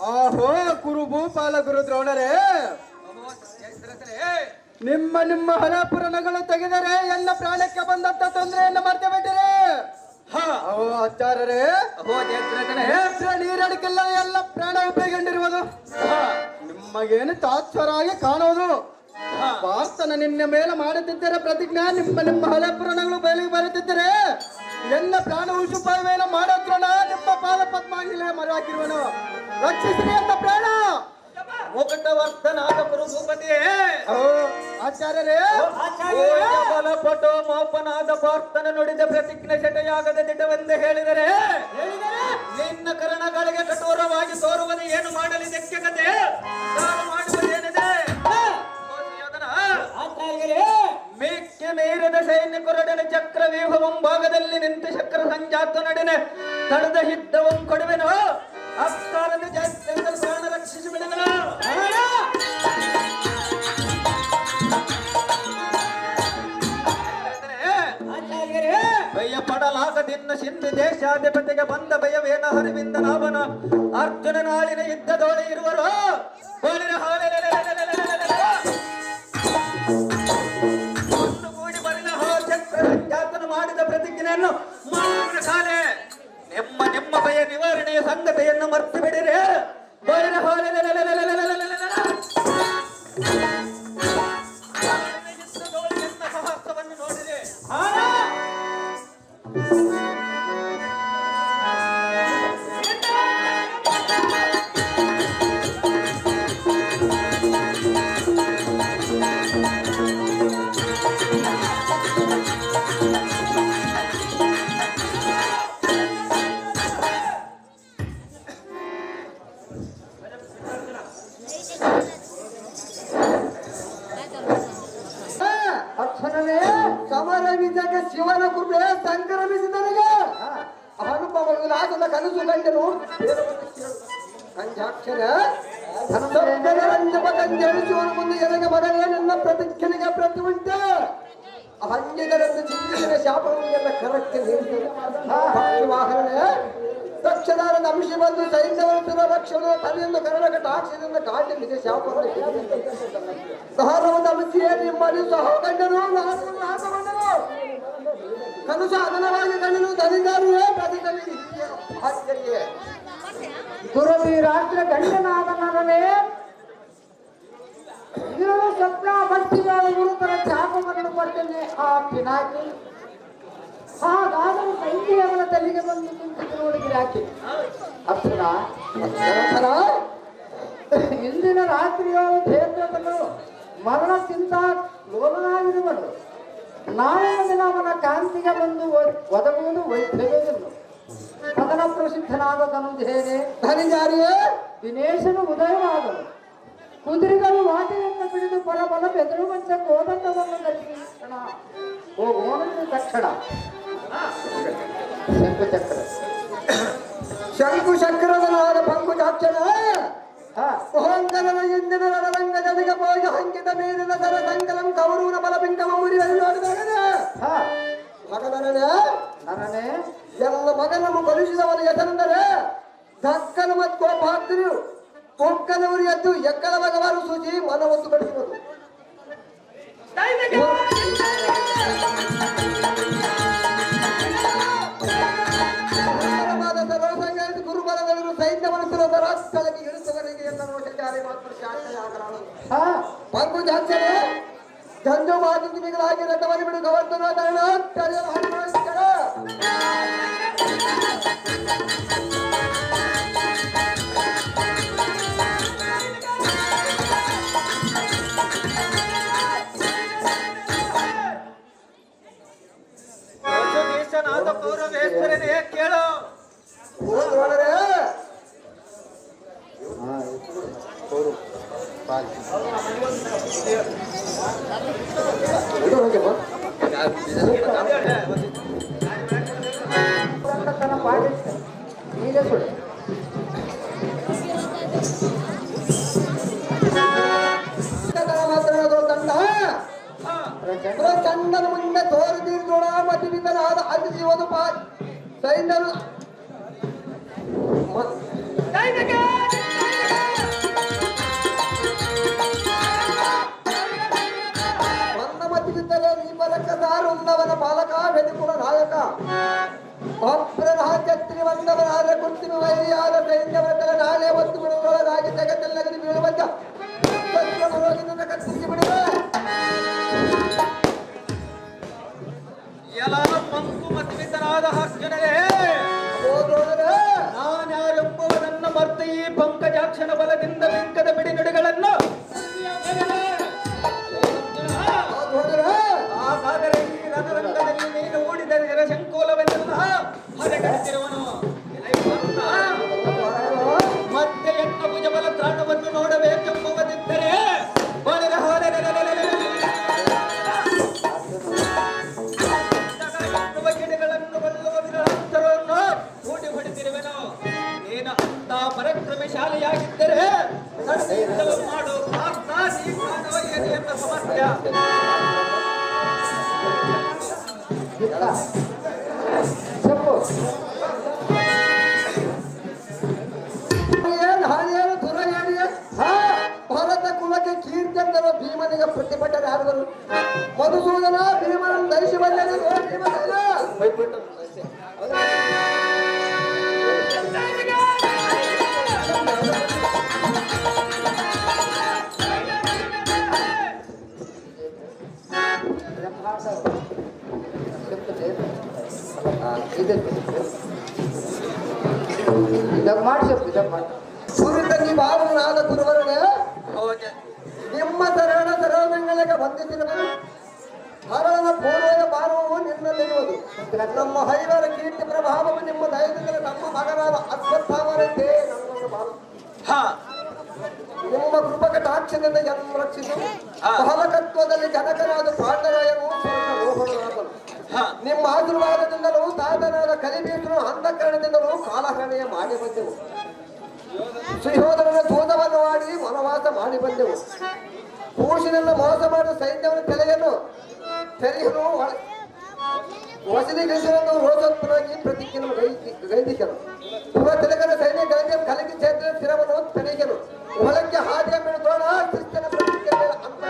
ಆಹೋ ಗುರು ಭೂಪಾಲ ಗುರು ದ್ರೋಣರೇ ನಿಮ್ಮ ನಿಮ್ಮ ಹಣಪುರಣಗಳು ತೆಗೆದರೆ ಎಲ್ಲ ಪ್ರಾಣಕ್ಕೆ ಬಂದಂತ ತೊಂದರೆಯನ್ನು ಮರ್ತೆ ಬಿಟ್ಟರೆ. ಆಚಾರ್ಯರೇ ನೀರಡಕ್ಕೆಲ್ಲ ನೀರಡಿಕೆಲ್ಲ ಎಲ್ಲ ಪ್ರಾಣ ಉಪಯೋಗಿರುವುದು ನಿಮಗೇನು ತಾತ್ವರಾಗಿ ಕಾಣೋದು. ಪಾರ್ಥನ ನಿನ್ನ ಮೇಲೆ ಮಾಡುತ್ತಿದ್ದರೆ ಪ್ರತಿಜ್ಞಾ ನಿಮ್ಮ ನಿಮ್ಮ ಹಳೆ ಪುರಾಣಗಳು ಬಯಲಿಗೆ ಬರುತ್ತಿದ್ದರೆ. ಎಲ್ಲ ಪ್ರಾಣ ಉಸುಪಾಯವೇನ ಮಾಡೋದ್ರಣ ನಿಮ್ಮ ಪಾದ ಪದ್ಮಾಂಗಿಲೆ ಮರವಾಗಿರುವನು. ರಕ್ಷಿಸಿರಿ ಅಂತ ಪ್ರಾಣ. ಓ ಆಚಾರ್ಯರೇ ಮೋಪನಾದ ಪಾರ್ಥನ ನುಡಿದ ಪ್ರತಿಜ್ಞೆ ಶಟೆಯಾಗದ ದಿಟವೆಂದು ಹೇಳಿದರೆ. ನಿನ್ನ ಕರಣಗಳಿಗೆ ಕಠೋರವಾಗಿ ತೋರುವುದು ಏನು ಮಾಡಲಿ ಕತೆ ಸೈನಿಕರೊಡನೆ ಚಕ್ರ ವ್ಯೂಹ ಭಾಗದಲ್ಲಿ ನಿಂತು ಚಕ್ರ ಸಂಜಾತ ನಡನೆ. ತಡೆದ ಹಿದ್ದವಂ ಕೊಡುವೆನು? ಅಪ್ಕಾರದ ರಕ್ಷಿಸಿ ಬಿಡುವೆನು ಪಡಲಾಗದಿನ್ನ ಸಿಂಧು ದೇಶಾಧಿಪತಿಗೆ ಬಂದ ಭಯವೇನ ಹರಿವಿಂದ ನಾವನ. ಅರ್ಜುನ ನಾಳಿನ ಯುದ್ಧದೋಳೆ ಇರುವರು? ಗೋಳಿನ ಇದನ್ನು ಕಾಲೇ ನಿಮ್ಮ ನಿಮ್ಮ ಭಯ ನಿವಾರಣೆಯ ಸಂಗತಿಯನ್ನು ಮರ್ತು ಬಿಡಿರೆ ಹಾಲೆ ನೋಡಿದೆ ಕಿನ್ನರನ್ನು ಚಿಂತಿಸಿದ ಶಾಪವನ್ನೆಲ್ಲ ಕರಕ್ಕೆ ನೀಡಿದರು ವಾಹನನೇ. ತಕ್ಷಣ ಅಭಿಷಿ ಬಂದು ಸೈನ್ಯವನ್ನು ಸುರಭಕ್ಷಣ ತಲೆಯನ್ನು ಕರ್ನಾಟಕ ಟಾಕ್ಷದಿಂದ ಕಾಟಿನಿದೆ ಶಾಪವನ್ನು ಸಹನವನ್ನು ಅಭಿಷಿಯೇ ನಿಮ್ಮಲ್ಲಿ ಸಹೋಗಂಡನು ನಾಶಗೊಂಡನು ಕನಸು ಅಗಲವಾಗಿ ಕಣ್ಣನು ಧನಿಗಾರುವೇ ಪ್ರತಿದಲ್ಲಿ ಗುರು ಗಂಡನಾದ ನರನೇ ಇದರ ಸಪ್ನ ಭಕ್ತಿಗಳ ಗುರುತರ ಚಾಪವನ್ನು ಕೊಟ್ಟನೆ ಆ ಪಿನಾಕಿ. ಹಾಗಾದರೂ ಕೈಗೆ ಅವನ ತಲೆಗೆ ಬಂದು ನಿಂತಿದ್ದರು ಗಿರಾಕಿ ಅಪ್ಸರ ಇಂದಿನ ರಾತ್ರಿಯೋ ಧೇರ್ಜತಗಳು ಮರಣಕ್ಕಿಂತ ಲೋಲನಾಗಿರುವನು. ನಾಳೆಯ ದಿನ ಅವನ ಕಾಂತಿಗೆ ಬಂದು ಒದಗುವುದು ವೈದ್ಯವೇನು ಅದರ ಪ್ರಸಿದ್ಧನಾದ ಧನುಂಜಯನೇ. ಧನುಜಾರಿಯೇ ದಿನೇಶನು ಉದಯವಾದನು. ಕುದುರೆಗಳು ವಾದಿಯನ್ನು ಬಿಡಿದು ಬರಬಲ ಬೆದರುವಂತ ಕೋದಂಡವನ್ನು ಧರಿಸಿಣ ಹೋಗೋಣ ತಕ್ಷಣ. ಶಂಕುಚಕ್ರ. ಶಂಕು ಚಕ್ರದನಾದ ಪಂಕುಚಾಚನ ಮಹಾಂಗರನ ಇಂದಿನ ರಂಗ ಜನಿಗ ಪೋಜ ಹಂಕಿತ ಮೇಲಿನ ಸರ ಸಂಕಲಂ ಕವರೂರ ಬಲಪಿಂಕಮ ಮುರಿದಲ್ಲಿ ನೋಡಿದಾಗನೆ ಮಗ ನನನೆ ನನನೆ ಎಲ್ಲ ಮಗನನ್ನು ಕಲಿಸಿದವನ ಹೆಸರೆಂದರೆ ಧಕ್ಕನ ಮತ್ತು ಕೋಪಾತ್ರಿಯು ಕೊಂಕನವರು ಎದ್ದು ಎಕ್ಕಳ ಭಗವಾನು ಸೂಚಿ ಮನವೊತ್ತು ಪಡಿಸಿರುವುದು ಗುರುಬಲದವರು ಸೈನ್ಯ ಮನಸ್ಸಿರುವ ರಾಷ್ಟ್ರದಲ್ಲಿ ಇಳಿಸುವವರಿಗೆ ಎಲ್ಲ ನೋಡಿದ್ದಾರೆ ಬಂದು ಜಾತ್ರೆ ಜಂಜು ಮಾತಿಗಳಾಗಿ ರಥವನ್ನು ಬಿಡು ಗವರ್ನರ್ ತರಣ ಗೌರವೇಶ್ವರನೇ ಕೇಳು. ಈಗ ಸುಳ್ಳು. ಕುರಿತನಿ ಭಾವನಾದ ಗುರುವರನೇ ನಿಮ್ಮ ತರಣ ತರಾಣಗಳಿಗೆ ಬಂದಿದ್ದೀರ ಹರಳನ ಪೂರ್ವದ ಭಾರವು ನಿನ್ನಲ್ಲಿರುವುದು ನಮ್ಮ ಹೈವರ ಕೀರ್ತಿ ಪ್ರಭಾವವು ನಿಮ್ಮ ದಯದಿಂದ ನಮ್ಮ ಮಗನಾದ ಅಶ್ವತ್ಥಾಮರಂತೆ ನನ್ನನ್ನು ಬಾಳು ಹಾ. ನಿಮ್ಮ ಕೃಪಕಟಾಕ್ಷದಿಂದ ಜನ್ಮ ರಕ್ಷಿಸು. ಬಾಲಕತ್ವದಲ್ಲಿ ಜನಕನಾದ ಪಾಂಡರಾಯನು ರೋಹಣನಾದನು ನಿಮ್ಮ ಆಶೀರ್ವಾದದಿಂದಲೂ ಸಾಧನಾದ ಕಲಿಬೀಸನು ಅಂಧಕರಣದಿಂದಲೂ ಕಾಲಹರಣೆಯ ಮಾಡಿ ಬಂದೆವು. ಸುಯೋಧನನ ದೂತವನ್ನು ಮಾಡಿ ವನವಾಸ ಮಾಡಿ ಬಂದೆವು. ಪುರುಷನನ್ನು ಮೋಸ ಮಾಡಿದ ಸೈನ್ಯವನ್ನು ತೆರೆಯಲು ತೆರೆಯಲು ವಸದಿಗಂಜನನ್ನು ರೋಷೋತ್ಪನ್ನಾಗಿ ಪ್ರತಿಜ್ಞೆಯನ್ನು ಗೈದಿಕನು ಯುವ ತಿಲಕನ ಸೈನ್ಯ ಗಾಂಧಿಯ ಕಲಗಿ ಚೇತ್ರ ಸ್ಥಿರವನ್ನು ತೆರೆಯಲು ಒಳಕ್ಕೆ ಹಾದಿಯ ಮೇಲೆ ದ್ರೋಣ ಕ್ರಿಸ್ತನ ಪ್ರತಿಕ್ರಿಯೆ ಅಂತ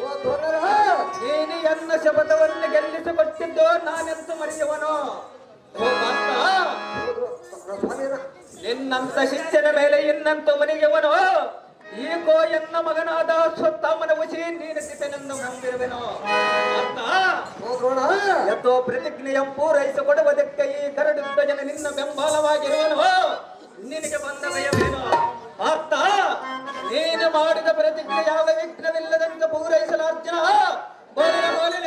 ಓ ದ್ರೋಣರ ನೀನು ಎನ್ನ ಶಪಥವನ್ನು ಗೆಲ್ಲಿಸಿಕೊಟ್ಟಿದ್ದು ನಾನೆಂತು ಮರೆಯುವನು? ನಿನ್ನಂತ ಶಿಷ್ಯನ ಮೇಲೆ ಇನ್ನಂತೂ ಮನೆಯುವನು ಈಗೋ ಎನ್ನ ಮಗನಾದ ಸ್ವತ್ತಮ್ಮನ ಮನವಸಿ ನೀನು ಸಿತನೆಂದು ನಂಬಿರುವೆನು. ಓ ದ್ರೋಣ ಎತ್ತೋ ಪ್ರತಿಜ್ಞೆಯ ಪೂರೈಸಿಕೊಡುವುದಕ್ಕೆ ಈ ಕರಡು ಜನ ನಿನ್ನ ಬೆಂಬಲವಾಗಿರುವನು. ನಿನಗೆ ಬಂದ ಭಯವೇನೋ ಅರ್ಥ? ನೀನು ಮಾಡಿದ ಪ್ರತಿಜ್ಞೆ ಯಾವ ವಿಘ್ನವಿಲ್ಲದಂತೆ ಪೂರೈಸಲು ಅರ್ಜುನ ಬೋಲಿನ ಬೋಲಿನ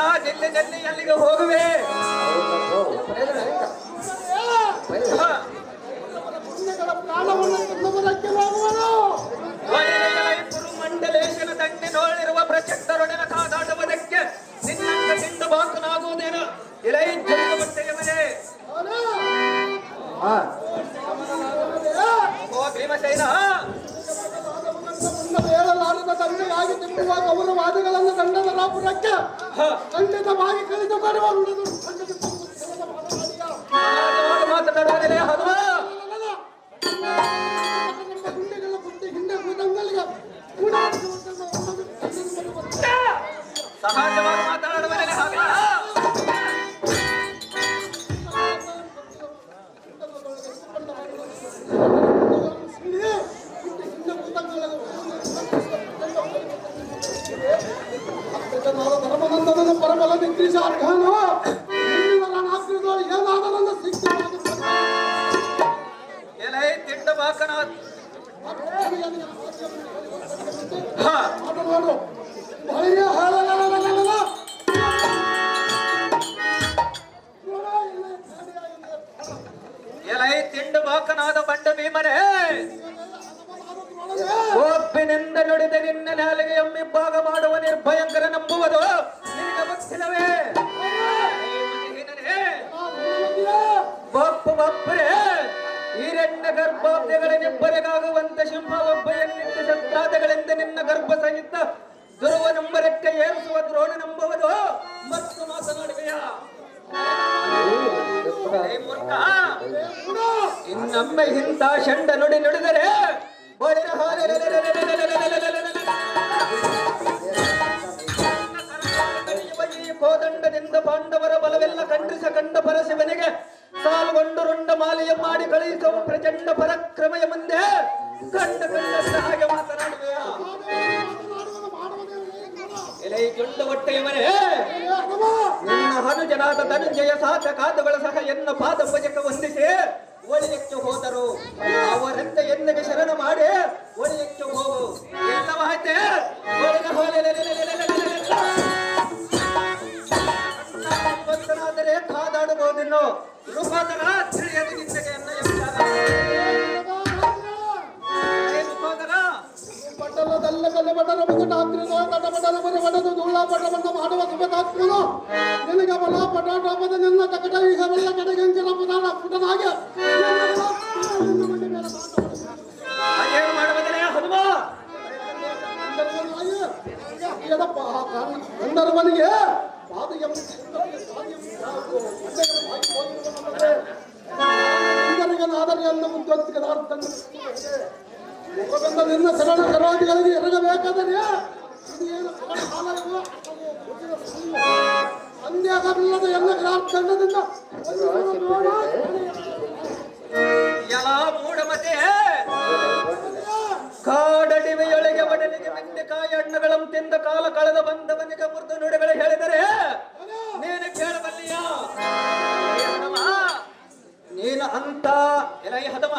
ನಾ ಜಲ್ದಿ ಜಲ್ದಿ ಎಲ್ಲಿಗೆ ಹೋಗುವೆ ಖಂಡಿತವಾಗಿ ಕಳೆದು ಬರುವುದು ಸಮಾಜವಾಗಿ ಮಾತನಾಡುವುದಿಲ್ಲ ಹನುಮ ಗುಂಡೆಗಳ ಬುದ್ಧಿ ಹಿಂದೆ ಕೂತಂಗಳಿಗೆ ಕೂಡ ಸಹಜವಾಗಿ ಗರ್ಭ ಸಹಿತ ದುರುವ ನಂಬರಕ್ಕೆ ಏರಿಸುವ ದ್ರೋಣ ನಂಬುವುದು ಮತ್ತು ಮಾತನಾಡುವೆಯ ಇಂತ ಇಂಥ ಷಂಡ ನುಡಿ ನುಡಿದರೆ ಕೋದಂಡದಿಂದ ಪಾಂಡವರ ಬಲವೆಲ್ಲ ಖಂಡಿಸ ಕಂಡ ಪರಶಿವನಿಗೆ ಸಾಲ್ಗೊಂಡು ರುಂಡ ಮಾಲೆಯ ಮಾಡಿ ಕಳುಹಿಸುವ ಪ್ರಚಂಡ ಪರಕ್ರಮೆಯ ಮುಂದೆ ಕಂಡ ಕಂಡ ಹಾಗೆ ಮಾತನಾಡುವೆಯ ಎಲೆ ಜುಂಡ ಹೊಟ್ಟೆಯವರೇ ನಿನ್ನ ಹನುಜನಾದ ಧನುಂಜಯ ಸಾತ ಕಾದುಗಳ ಸಹ ಎನ್ನ ಪಾದ ಭುಜಕ ಒಳಿಯಕ್ಕೆ ಹೋದರು ಪುಟನಾಗೆ ಹಾಗೇನು ಮಾಡುವುದಿಲ್ಲ ಹನುಮ ಗಂಧರ್ವನಿಗೆ ಪಾದಿಗೆ ಆದರಿಯನ್ನು ಮುಂದುವರಿಸಿದ ಮುಖದಿಂದ ನಿನ್ನ ಶರಣ ಶರಣಾರ್ಥಿಗಳಿಗೆ ಎರಗಬೇಕಾದರೆ ಇದು ಏನು ಕಾಲ? ಸಂಧ್ಯಾಗವಿಲ್ಲದ ಎಲ್ಲ ಗ್ರಾಮದಿಂದ ಎಲ್ಲ ಮೂಢಮತೆ ಕಾಡಡಿವೆಯೊಳಗೆ ಒಡಲಿಗೆ ಬೆಂಡೆಕಾಯಿ ಹಣ್ಣುಗಳಂ ತಿಂದ ಕಾಲ ಕಳೆದ ಬಂದವನಿಗೆ ಮೃದು ನುಡಿಗಳು ಹೇಳಿದರೆ, ನೀನು ಕೇಳಬಲ್ಲಿಯ? ನೀನು ಅಂತ ಎಲೈ ಹದಮ.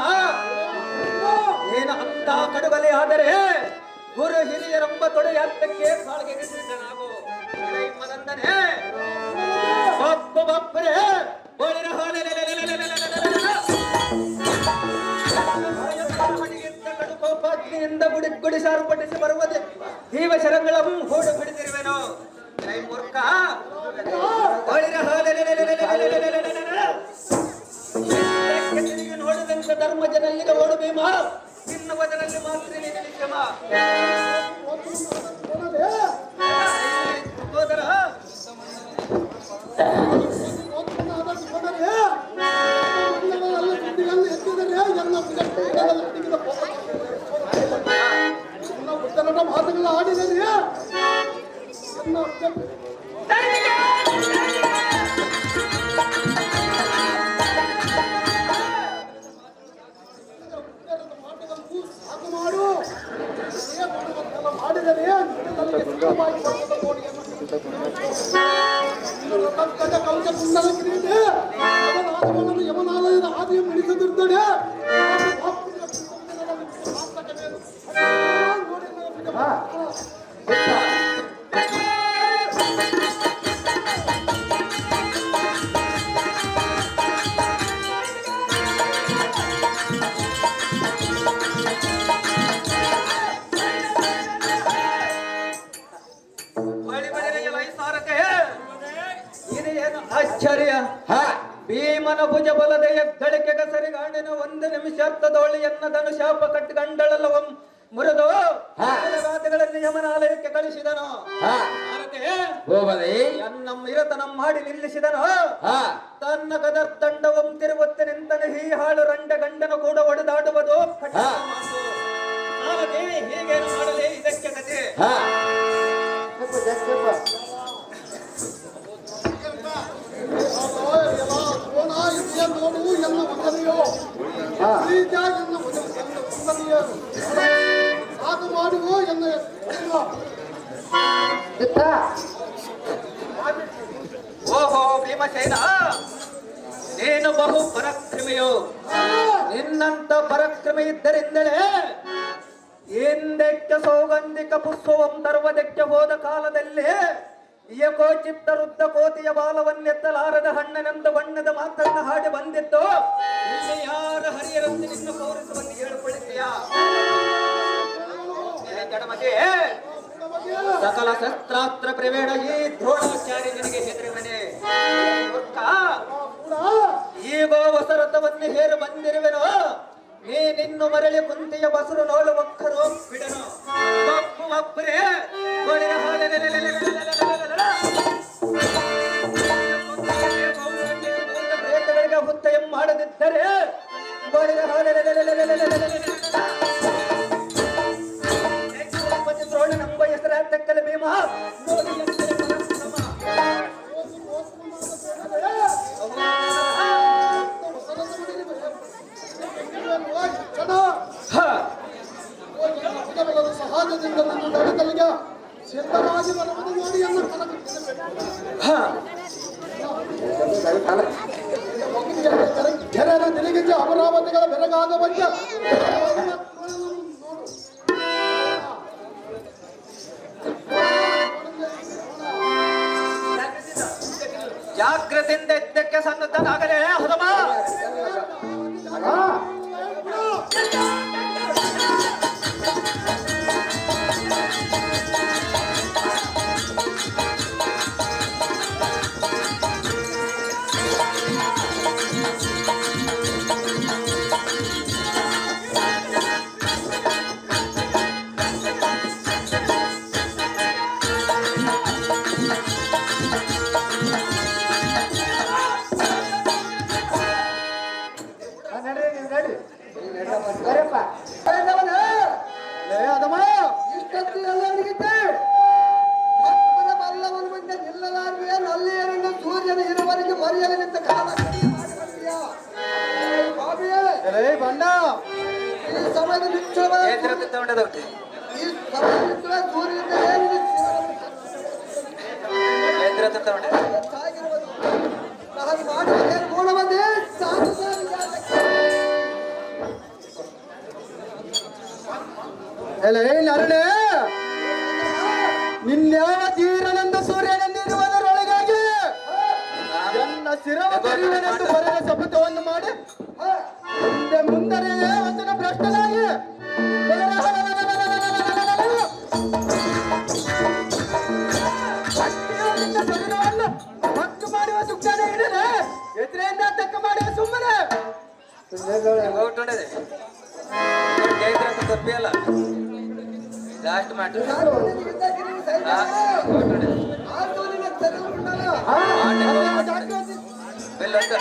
ನೀನು ಅಂತ ಕಡುಬಲಿ ಆದರೆ, ಗುರು ಹಿರಿಯರಂಬ ತೊಡೆ ಹತ್ತಕ್ಕೆ ಕಾಳಿಗೆ ಮದಂದನೆ ಬಪ್ಪರೆ ಗುಡಿ ಶರಗಳ ಮೂರ್ಖ ಧರ್ಮ ಜನಲ್ಲಿಗೆ ಓಡು ಭೀಮ ತಿನ್ನುವುದರಲ್ಲಿ ಮಾತ್ರ ನೀನು ನಿತ್ಯಮ করতে ಭುಜ ಬಲದ ಹೆಗ್ಗಳಿಕೆ ಗಸರಿಗಾಣಿನ ಒಂದು ನಿಮಿಷಾರ್ಥದೋಳಿಯನ್ನ ಧನು ಶಾಪ ಕಟ್ಟಿ ಗಂಡಳಲ್ಲ ಒಂ ಮುರಿದು ಗಾದೆಗಳನ್ನು ಯಮನಾಲಯಕ್ಕೆ ಕಳಿಸಿದನು. ನಮ್ಮ ಮಿರತನ ಮಾಡಿ ನಿಲ್ಲಿಸಿದನು. ತನ್ನ ಗದರ್ದಂಡವಂ ತಿರುಗುತ್ತ ನಿಂತನು ಹೀ ಹಾಳು ರಂಡ ಗಂಡನು ಕೂಡ ಒಡೆದಾಡುವುದು ಹೀಗೆ ಮಾಡಲಿ ಇದಕ್ಕೆ ಕತೆ ನೋಡು ಎಲ್ಲ ಉದ್ದನೆಯೋ ಪ್ರೀತಿಯಾಗಿ ಎಲ್ಲ ಉದ್ದನೆಯೋ ಸಾಕು ಮಾಡುವು ಎಲ್ಲ ಓಹೋ, ಭೀಮಸೇನ. ನೀನು ಬಹು ಪರಾಕ್ರಮಿಯು. ನಿನ್ನಂತ ಪರಾಕ್ರಮಿ ಇದ್ದರಿಂದಲೇ ಹಿಂದಕ್ಕೆ ಸೌಗಂಧಿಕ ಪುಷ್ಪವಂ ತರುವುದಕ್ಕೆ ಹೋದ ಕಾಲದಲ್ಲಿ ಏಕೋ ಚಿತ್ತ ವೃದ್ಧ ಕೋತಿಯ ಬಾಲವನ್ನೆತ್ತಲಾರದ ಹಣ್ಣನೆಂದ ಬಣ್ಣದ ಮಾತನ್ನ ಹಾಡಿ ಬಂದಿತ್ತು ಇಲ್ಲಿ ಯಾರ ಹರಿಯರಂತೆ ನಿನ್ನ ಪೌರಸವನ್ನು ಹೇಳಿಕೊಳ್ಳುತ್ತೀಯಾ ಸಕಲ ಶಸ್ತ್ರಾಸ್ತ್ರ ಪ್ರವೇಣ ಈ ದ್ರೋಣಾಚಾರ್ಯ ನಿನಗೆ ಹೆದರಿವನೆ ಈ ಹೊಸ ರಥವನ್ನು ಹೇರು ಬಂದಿರುವೆನೋ ನೀ ನಿನ್ನು ಮರಳಿ ಕುಂತಿಯ ಬಸರು ನೋಳು ಮಕ್ಕರು ಬಿಡನು ನೆಲೆ Go, go, go, go, ಜಾಗ್ರತೆಯಿಂದ ಇದ್ದಕ್ಕೆ ಸಣ್ಣದಾಗಲೇ ಹುದಮ ನಡ್ರಿ ನೀವು ನಡ್ರಿ ಬರಪ್ಪ. ಅದಮ್ಮ ಇಷ್ಟೊತ್ತು ಎಲ್ಲ ಅಡಿಗಿದ್ದೆ. ಅಲ್ಲಿ ಸೂರ್ಯನ ಇರುವವರೆಗೆ ಮರೆಯಲು ನಿಂತ ಕಾಲ ಬಣ್ಣ. ಈ ಸಮಯದ ಈ ಸಮಯದ ಸೂರ್ಯನ ಎಲ್ಲ ಏನ್ ಅರುಣ ನಿನ್ಯಾವ ತೀರನಂದು ಸೂರ್ಯನಂದಿರುವುದರೊಳಗಾಗಿ ನನ್ನ ಸಿರವ ಕರಿಯುವನೆಂದು ಬರೆದ ಶಪಥವನ್ನು ಮಾಡಿ ಮುಂದೆ ಮುಂದರೇ ವಚನ ಭ್ರಷ್ಟನಾಗಿ. ಹಕ್ಕು ಮಾಡುವ ಸುಜ್ಞಾನ ಹಿಡಿದ್ರೆ ಎತ್ತರೆಯಿಂದ ತಕ್ಕ ಮಾಡಿ ಸುಮ್ಮನೆ. ತಪ್ಪಿಯಲ್ಲ లాస్ట్ మాట. వెళ్ళొద్దు.